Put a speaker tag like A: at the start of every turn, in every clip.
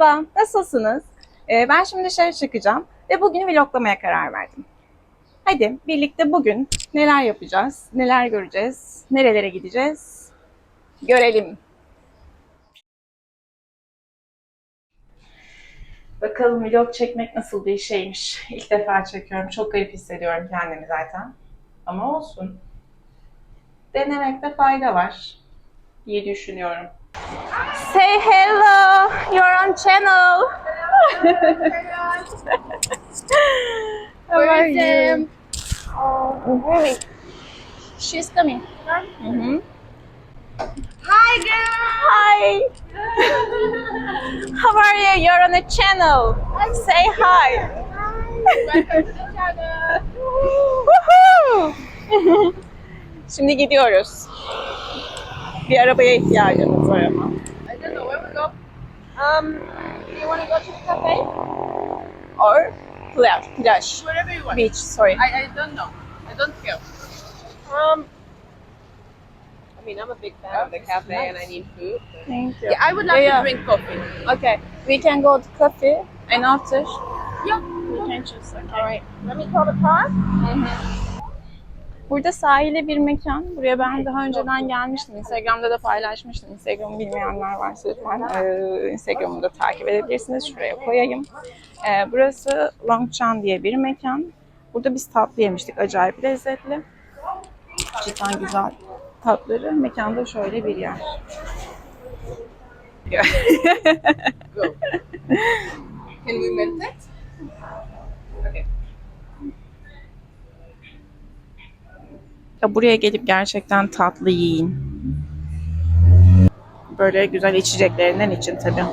A: Merhaba. Nasılsınız? Ee, ben şimdi dışarı çıkacağım ve bugünü vloglamaya karar verdim. Hadi birlikte bugün neler yapacağız, neler göreceğiz, nerelere gideceğiz görelim. Bakalım vlog çekmek nasıl bir şeymiş. İlk defa çekiyorum. Çok garip hissediyorum kendimi zaten. Ama olsun. Denemekte fayda var diye düşünüyorum. Say hello. You're on channel. How are you? Oh, really? She's coming. Mhm.
B: Hi, girl.
A: Hi. How are you? You're on a channel. Say hi.
B: Welcome to the channel.
A: Woohoo! Şimdi gidiyoruz. Bir arabaya ihtiyacımız var ama.
B: I don't know where we go. Um, do you want to go to the cafe?
A: Or plaj, plaj,
B: Wherever you want.
A: beach, sorry.
B: I, I don't know. I don't care. Um, I mean, I'm a big fan of the cafe and I need food.
A: Thank you.
B: Yeah, I would like
A: Yeah.
B: to drink coffee.
A: Okay, we can go to cafe and after
B: Yeah.
A: we can choose. Okay.
B: All right. Let me call the car.
A: Burada sahile bir mekan. Buraya ben daha önceden gelmiştim. Instagram'da da paylaşmıştım. Instagram'ı bilmeyenler varsa lütfen e, Instagram'ı da takip edebilirsiniz. Şuraya koyayım. E, burası Longchan diye bir mekan. Burada biz tatlı yemiştik. Acayip lezzetli. Cidden güzel tatları. Mekanda şöyle bir yer.
B: Can we meditate? Okay.
A: Ya buraya gelip gerçekten tatlı yiyin. Böyle güzel içeceklerinden için tabii.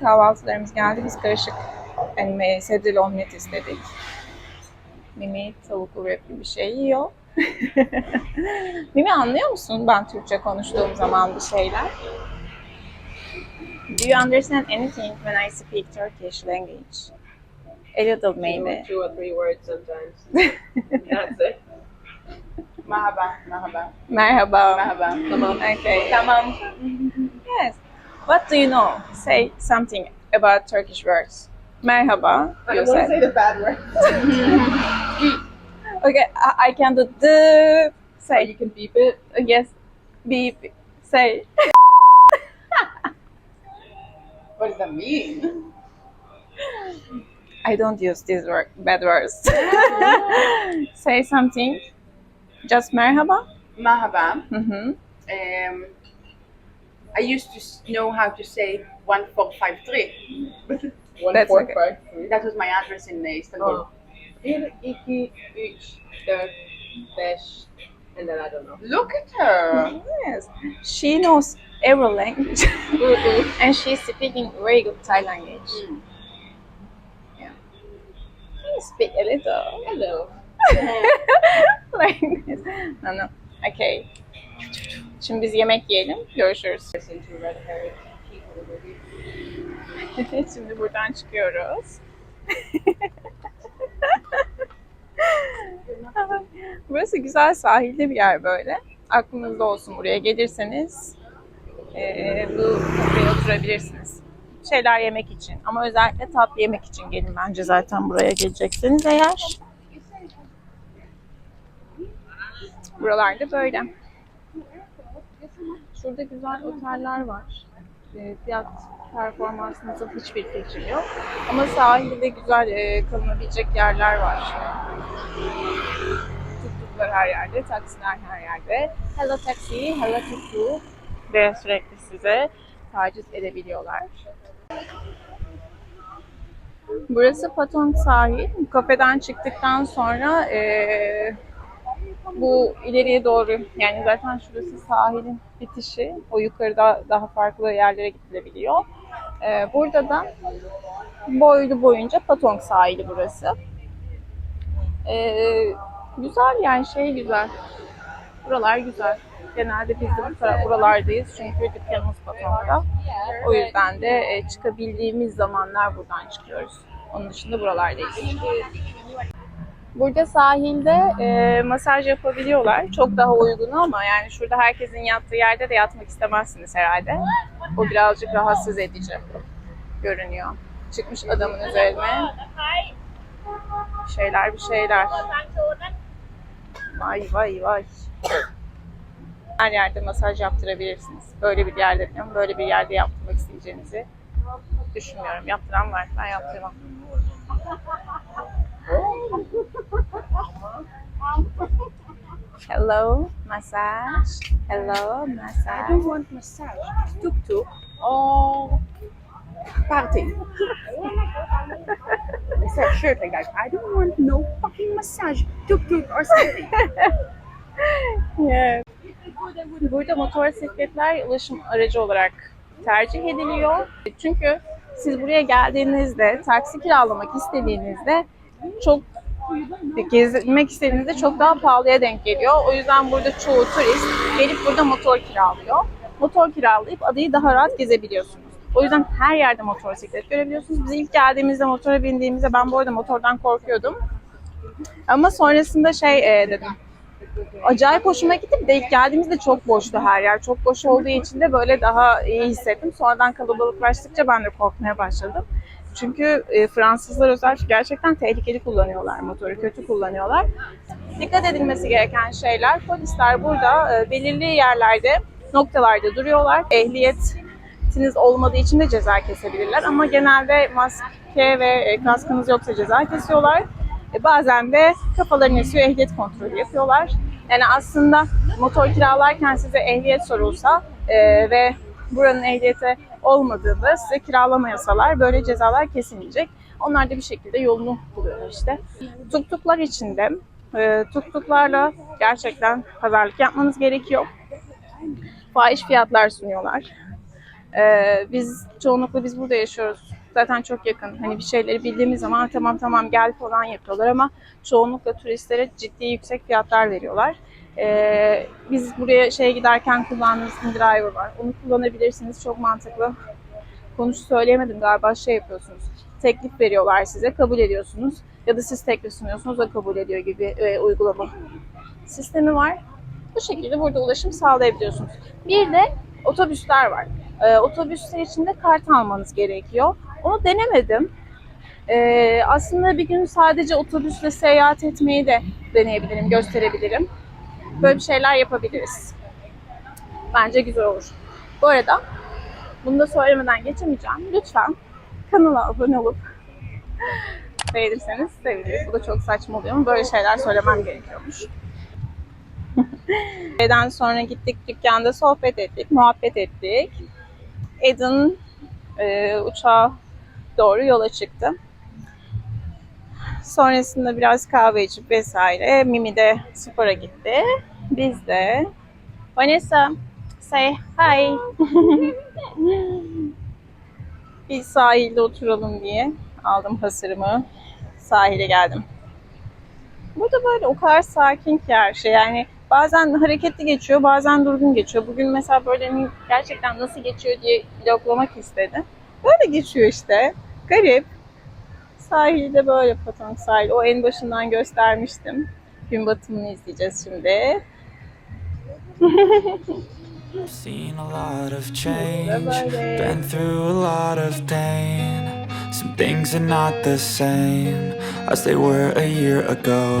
A: Kahvaltılarımız geldi. Biz karışık yani sebzeli omlet istedik. Mimi tavuklu wrapli bir şey yiyor. Mimi anlıyor musun ben Türkçe konuştuğum zaman bir şeyler? Do you understand anything when I speak Turkish language? A little maybe.
B: Two or three words sometimes. That's it. Merhaba. Merhaba.
A: Merhaba.
B: Merhaba. Tamam.
A: Okay. Tamam. Yes. What do you know? Say something about Turkish words. Merhaba.
B: I
A: You
B: don't want to say the bad word.
A: Okay, I, I can do the. Say.
B: Oh, you can beep it.
A: Uh, yes. Beep. Say.
B: What does that mean?
A: I don't use these word, bad words. Say something. Just merhaba.
B: Merhaba.
A: Mm-hmm.
B: Um, I used to s- know how to say 1453.
A: That's okay.
B: That was my address in uh, Istanbul.
C: Oh. 1, 2, 3, 4, 5, and then I don't know.
B: Look at her.
A: Yes. She knows every language. and she's speaking very good Thai language.
B: Mm.
A: Speak a little?
C: Hello.
A: like this. No, no. Okay. Şimdi biz yemek yiyelim. Görüşürüz. Şimdi buradan çıkıyoruz. Burası güzel sahilde bir yer böyle. Aklınızda olsun buraya gelirseniz eee, bu kafeye oturabilirsiniz. Şeyler yemek için ama özellikle tatlı yemek için gelin bence zaten buraya gelecekseniz eğer. Buralarda böyle. Şurada güzel oteller var. E, fiyat performansınızın hiçbir fikrim yok. Ama sahilde güzel e, kalınabilecek yerler var. Tuktuklar her yerde, taksiler her yerde. Hello taxi, hello tuktuk ve sürekli size taciz edebiliyorlar. Burası Patong sahil. Kafeden çıktıktan sonra e, bu ileriye doğru yani zaten şurası sahilin bitişi. O yukarıda daha farklı yerlere gidilebiliyor. Ee, burada da boylu boyunca Patong sahili burası. Ee, güzel yani şey güzel. Buralar güzel. Genelde biz de buralardayız çünkü dükkanımız Patong'da. O yüzden de e, çıkabildiğimiz zamanlar buradan çıkıyoruz. Onun dışında buralardayız. Burada sahilde e, masaj yapabiliyorlar. Çok daha uygunu ama yani şurada herkesin yattığı yerde de yatmak istemezsiniz herhalde. O birazcık rahatsız edici görünüyor. Çıkmış adamın üzerine. Şeyler bir şeyler. Vay vay vay. Her yerde masaj yaptırabilirsiniz. Böyle bir yerde diyorum, böyle bir yerde yaptırmak isteyeceğinizi düşünmüyorum. Yaptıran var, ben yaptırmam. Hello, massage. Hello,
C: I
A: massage.
C: don't want massage. Tuk tuk or party. I said shirt like that. I don't want no fucking massage. Tuk tuk or something.
A: Yes. Burada motosikletler ulaşım aracı olarak tercih ediliyor. Çünkü siz buraya geldiğinizde, taksi kiralamak istediğinizde çok gezmek istediğinizde çok daha pahalıya denk geliyor. O yüzden burada çoğu turist gelip burada motor kiralıyor. Motor kiralayıp adayı daha rahat gezebiliyorsunuz. O yüzden her yerde motosiklet görebiliyorsunuz. Biz ilk geldiğimizde motora bindiğimizde ben bu arada motordan korkuyordum. Ama sonrasında şey e, dedim. Acayip hoşuma gitti. Bir geldiğimizde çok boştu her yer. Çok boş olduğu için de böyle daha iyi hissettim. Sonradan kalabalıklaştıkça ben de korkmaya başladım. Çünkü e, Fransızlar özellikle gerçekten tehlikeli kullanıyorlar motoru, kötü kullanıyorlar. Dikkat edilmesi gereken şeyler, polisler burada e, belirli yerlerde, noktalarda duruyorlar. Ehliyetiniz olmadığı için de ceza kesebilirler ama genelde maske ve e, kaskınız yoksa ceza kesiyorlar. E, bazen de kafalarını esiyor, ehliyet kontrolü yapıyorlar. Yani aslında motor kiralarken size ehliyet sorulsa e, ve buranın ehliyeti olmadığında size kiralama yasalar, böyle cezalar kesilmeyecek. Onlar da bir şekilde yolunu buluyorlar işte. Tuktuklar içinde e, tuktuklarla gerçekten pazarlık yapmanız gerekiyor. Fahiş fiyatlar sunuyorlar. E, biz çoğunlukla biz burada yaşıyoruz. Zaten çok yakın. Hani bir şeyleri bildiğimiz zaman tamam tamam gel falan yapıyorlar ama çoğunlukla turistlere ciddi yüksek fiyatlar veriyorlar. Ee, biz buraya şeye giderken kullandığımız driver var. Onu kullanabilirsiniz. Çok mantıklı. Konuş söyleyemedim galiba şey yapıyorsunuz. Teklif veriyorlar size. Kabul ediyorsunuz. Ya da siz teklif sunuyorsunuz. O kabul ediyor gibi e, uygulama sistemi var. Bu şekilde burada ulaşım sağlayabiliyorsunuz. Bir de otobüsler var. Ee, otobüsler için de kart almanız gerekiyor. Onu denemedim. Ee, aslında bir gün sadece otobüsle seyahat etmeyi de deneyebilirim, gösterebilirim. Böyle bir şeyler yapabiliriz. Bence güzel olur. Bu arada bunu da söylemeden geçemeyeceğim. Lütfen kanala abone olup beğenirseniz seviniriz. Bu da çok saçma oluyor ama böyle şeyler söylemem gerekiyormuş. Şeyden sonra gittik dükkanda sohbet ettik, muhabbet ettik. Eden e, uçağa doğru yola çıktı. Sonrasında biraz kahve içip vesaire Mimi de spora gitti. Biz de Vanessa say hi. Bir sahilde oturalım diye aldım hasırımı. Sahile geldim. Burada böyle o kadar sakin ki her şey. Yani bazen hareketli geçiyor, bazen durgun geçiyor. Bugün mesela böyle hani gerçekten nasıl geçiyor diye vloglamak istedim. Böyle geçiyor işte. Garip. Sahilde böyle Patong sahil. O en başından göstermiştim. Gün batımını izleyeceğiz şimdi.
D: Seen a lot of change, been through a lot of pain. Some things are not the same as they were a year ago.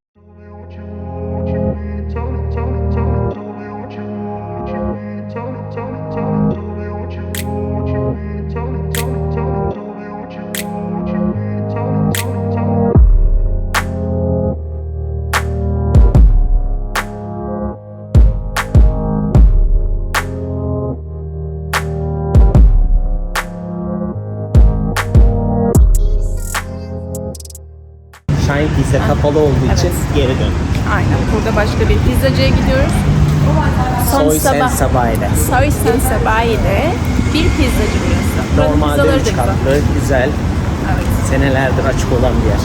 E: Shine Pizza kapalı olduğu için geri dön.
A: Aynen. Burada başka bir pizzacıya gidiyoruz. Son
E: Soy sen
A: sabah.
E: sabahıyla.
A: Soy Sen Sabahi'de bir pizzacı burası.
E: Normalde üç katlı, güzel.
A: Evet.
E: Senelerdir açık olan bir yer.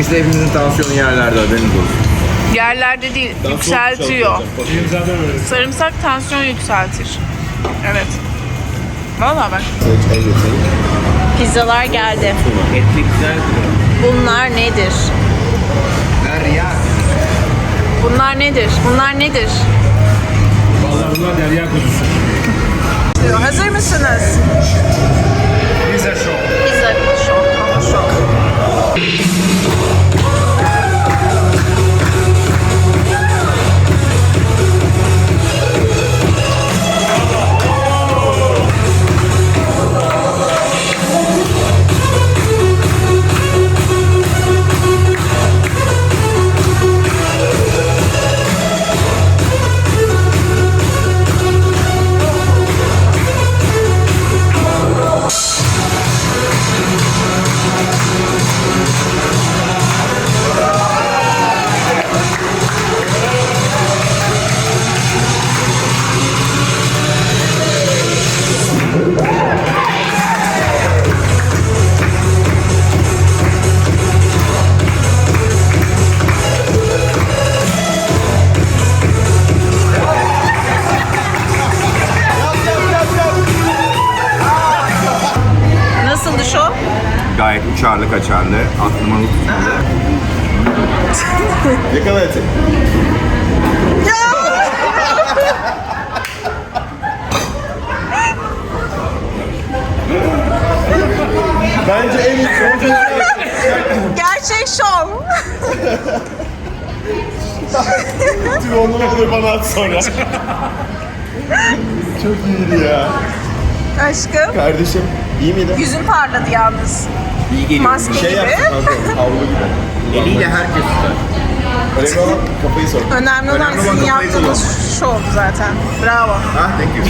F: Çıkışta hepinizin tansiyonu yerlerde haberiniz olsun.
A: Yerlerde değil, yükseltiyor. Sarımsak tansiyon yükseltir. Evet. Vallahi bak. Pizzalar geldi.
E: Etli güzel duruyor.
A: Bunlar nedir?
F: Derya.
A: Bunlar nedir? Bunlar nedir?
G: Vallahi bunlar derya kuzusu.
A: Hazır mısınız?
F: Pizza show.
A: Pizza şok ama şok.
F: Kaçarlı, atlımalı tutmalı. Yakala eti. Bence en iyi sonucu
A: Gerçek şov.
F: onu olur bana at sonra. Çok iyiydi ya.
A: Aşkım.
F: Kardeşim iyi miydi?
A: Yüzün parladı yalnız.
F: İyi geliyor.
A: Maske
F: şey
A: gibi.
F: havlu gibi. Eliyle herkes tutar. Önemli olan kafayı sok.
A: Önemli olan
F: Önemli
A: sizin
F: olan kafayı
A: yaptığınız
F: kullan.
A: şovdu zaten. Bravo.
F: Ah, thank you.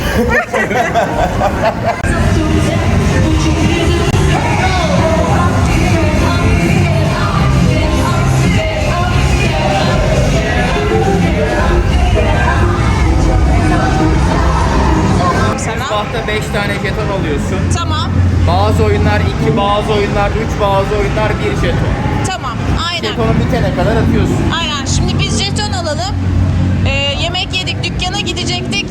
A: Sana.
E: Sabahta 5 tane jeton alıyorsun.
A: Tamam.
E: Bazı oyunlar 2, bazı oyunlar 3, bazı oyunlar 1 jeton.
H: Tamam. Aynen.
E: Jetonu bitene kadar atıyorsun.
H: Aynen. Şimdi biz jeton alalım. Ee, yemek yedik. Dükkana gidecektik.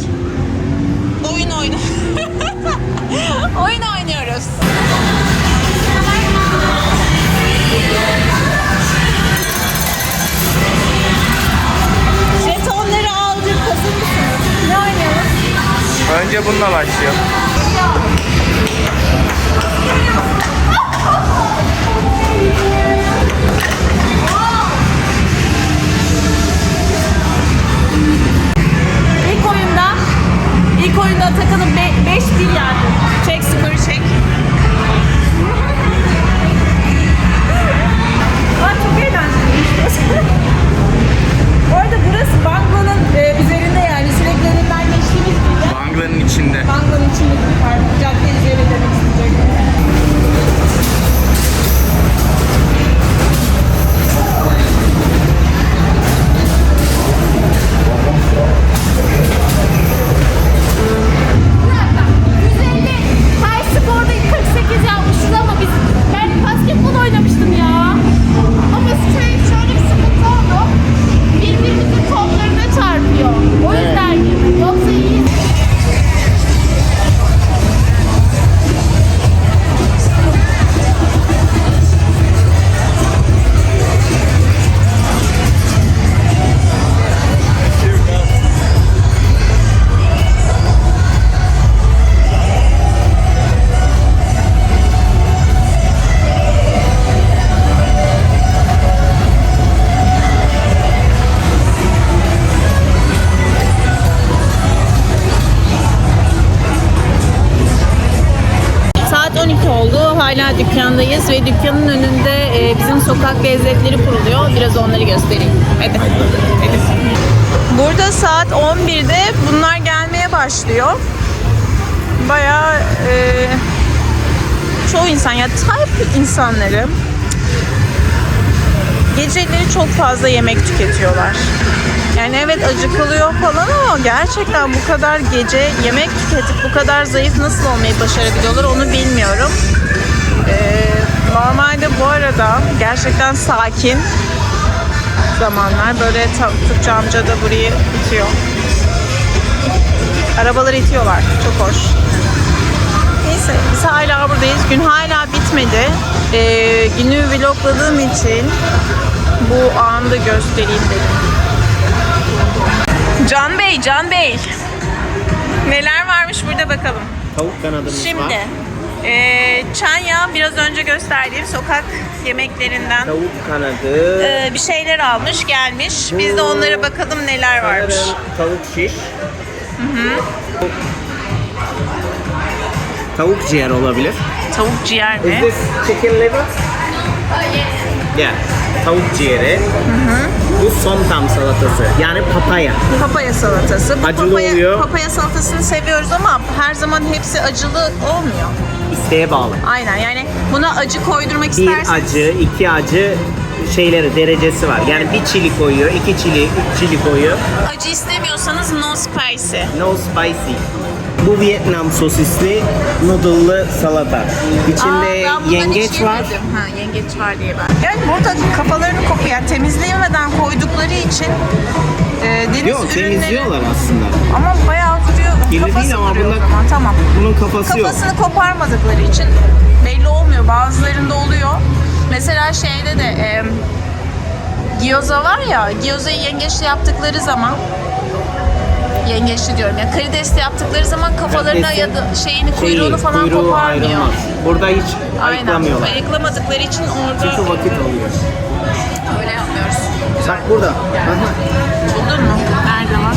H: Oyun oyna. oyun oynuyoruz. Jetonları aldık. Hazır mısınız? Ne oynuyoruz?
E: Önce bununla başlıyor.
H: İlk oyunda takılın 5 bir yani.
A: Çek skoru çek. Aa, çok eğlenceliymiş. Bu arada burası Banglal'ın e, üzerinde yani sürekli önünden geçtiğimiz bir yer.
E: Banglanın içinde.
A: Banglal'ın içinde bir park. Cadde üzeri demek isteyecektim. Dükkandayız ve dükkanın önünde e, bizim sokak lezzetleri kuruluyor. Biraz onları göstereyim. Hadi. Burada saat 11'de bunlar gelmeye başlıyor. Bayağı e, çoğu insan ya type insanları geceleri çok fazla yemek tüketiyorlar. Yani evet acıkılıyor falan ama gerçekten bu kadar gece yemek tüketip bu kadar zayıf nasıl olmayı başarabiliyorlar onu bilmiyorum. Ee, normalde bu arada gerçekten sakin zamanlar. Böyle Türkçe amca da burayı itiyor. Arabaları itiyorlar. Çok hoş. Neyse biz hala buradayız. Gün hala bitmedi. Ee, günü vlogladığım için bu anı da göstereyim dedim. Can Bey, Can Bey. Neler varmış burada bakalım.
E: Tavuk kanadımız
A: Şimdi
E: var.
A: Eee Çanya biraz önce gösterdiğim sokak yemeklerinden
E: Tavuk kanadı.
A: eee, bir şeyler almış gelmiş. Biz de onlara bakalım neler varmış.
E: sanırım Tavuk şiş. Tavuk ciğer olabilir.
A: Tavuk ciğer
E: Is
A: mi?
E: this chicken liver? Yeah. Tavuk ciğeri. Bu somtam salatası. Yani papaya.
A: Papaya salatası. Bu
E: Acılı
A: papaya,
E: oluyor.
A: papaya salatasını seviyoruz ama her zaman hepsi acılı olmuyor.
E: İsteğe bağlı.
A: Aynen yani buna acı koydurmak
E: Bir
A: isterseniz
E: acı, iki acı şeyleri, derecesi var. Yani bir çili koyuyor, iki çili, üç çili koyuyor.
A: acı istemiyorsanız no spicy.
E: No spicy. Bu Vietnam sosisli noodle'lı salata. İçinde
A: Aa,
E: yengeç var.
A: Ha, yengeç var diye ben. Evet burada kafalarını kopuyor. Yani temizleyemeden koydukları için e, deniz
E: Yok
A: ürünleri...
E: temizliyorlar aslında.
A: Ama bayağı.
E: Kirli
A: Kafası
E: değil ama
A: duruyor o
E: bunda-
A: zaman. Tamam.
E: Bunun kafası yok.
A: Kafasını koparmadıkları için belli olmuyor. Bazılarında oluyor. Mesela şeyde de e, gyoza var ya, gyozayı yengeçli yaptıkları zaman yengeçli diyorum ya karidesli yaptıkları zaman kafalarına
E: Karidesin
A: ya da şeyini
E: Şeyi,
A: kuyruğunu falan
E: kuyruğu
A: koparmıyor.
E: ayrılmaz. Burada hiç
A: Aynen.
E: ayıklamıyorlar.
A: Ayıklamadıkları için orada
E: Çünkü vakit alıyor.
A: öyle yapmıyoruz.
E: Bak burada.
A: Buldun mu? Nerede var?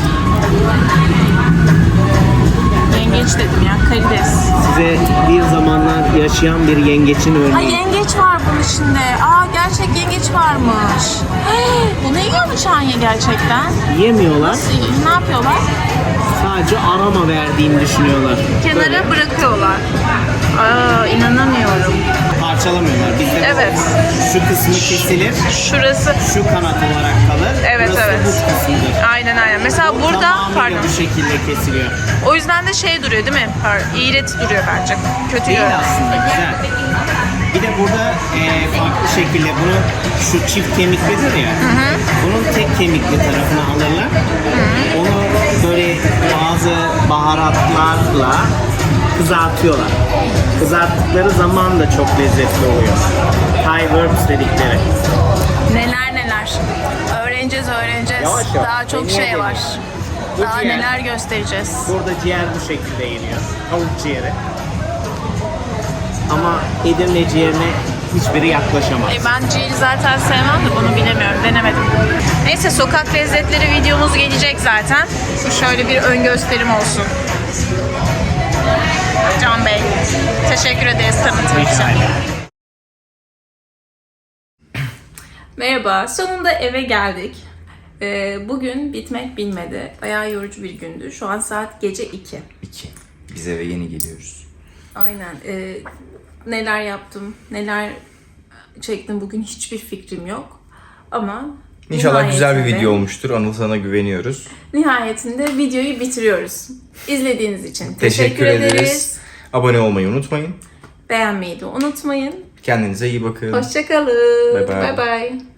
A: Yengeç dedim ya, karides.
E: Size bir zamanlar yaşayan bir yengeçin
A: Ay
E: örneği.
A: yengeç var bunun içinde. Aa gerçek yengeç varmış. Hey, bunu yiyor mu Çanya gerçekten?
E: Yemiyorlar.
A: Nasıl? Ne yapıyorlar?
E: Sadece arama verdiğini düşünüyorlar.
A: Kenara bırakıyorlar. Aa inanamıyorum.
E: Parçalamıyorlar. Bizde
A: Evet.
E: şu kısmı kesilir,
A: Şurası.
E: şu kanat olarak kalır.
A: Evet,
E: Burası
A: evet.
E: bu kısmıdır.
A: Aynen aynen. Mesela burada
E: Tamamıyla
A: pardon.
E: bu şekilde kesiliyor.
A: O yüzden de şey duruyor değil mi? İğreti duruyor bence. Kötü
E: Değil
A: görünüyor.
E: aslında güzel. Bir de burada e, farklı şekilde bunu şu çift kemiklidir ya. Bunun tek kemikli tarafını alırlar. Onu böyle bazı baharatlarla kızartıyorlar. Kızarttıkları zaman da çok lezzetli oluyor. Thai worms dedikleri.
A: Neler neler. Öğreneceğiz öğreneceğiz.
E: Yavaş yavaş.
A: Daha çok
E: Deneye
A: şey var.
E: Bu
A: Daha
E: ciğer.
A: neler göstereceğiz.
E: Burada ciğer bu şekilde yeniyor. Tavuk ciğeri. Ama Edirne ciğerine hiçbiri yaklaşamaz.
A: E ben ciğeri zaten sevmem de bunu bilemiyorum. Denemedim. Neyse sokak lezzetleri videomuz gelecek zaten. Bu şöyle bir ön gösterim olsun. Can Bey, teşekkür ederiz tanıtım için.
H: Merhaba, sonunda eve geldik. Ee, bugün bitmek bilmedi. Bayağı yorucu bir gündü. Şu an saat gece 2.
I: 2. Biz eve yeni geliyoruz.
H: Aynen. Ee, neler yaptım, neler çektim bugün hiçbir fikrim yok. Ama
I: İnşallah güzel bir video olmuştur. Anıl sana güveniyoruz.
H: Nihayetinde videoyu bitiriyoruz. İzlediğiniz için teşekkür,
I: Teşekkür
H: ederiz.
I: ederiz. Abone olmayı unutmayın.
H: Beğenmeyi de unutmayın.
I: Kendinize iyi bakın.
H: Hoşçakalın.
I: Bye bye.
H: Bye bye.